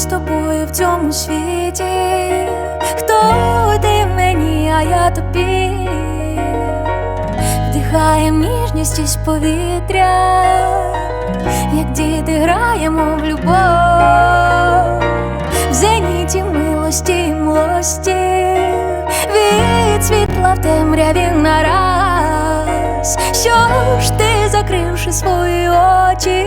з тобою в цьому світі. Хто ти мені, а я тобі, вдихаєм ніжність із повітря, як діти граємо в любов, в зеніті милості і млості, від світла в темряві нараз. Що ж ти, закривши свої очі,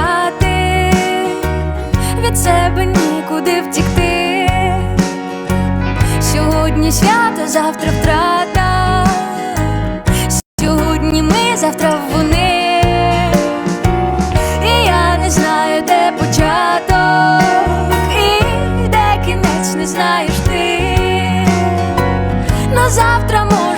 Зважати, від себе нікуди втікти. Сьогодні свято, завтра втрата. Сьогодні ми, завтра вони. І я не знаю, де початок, і де кінець не знаєш ти. На завтра може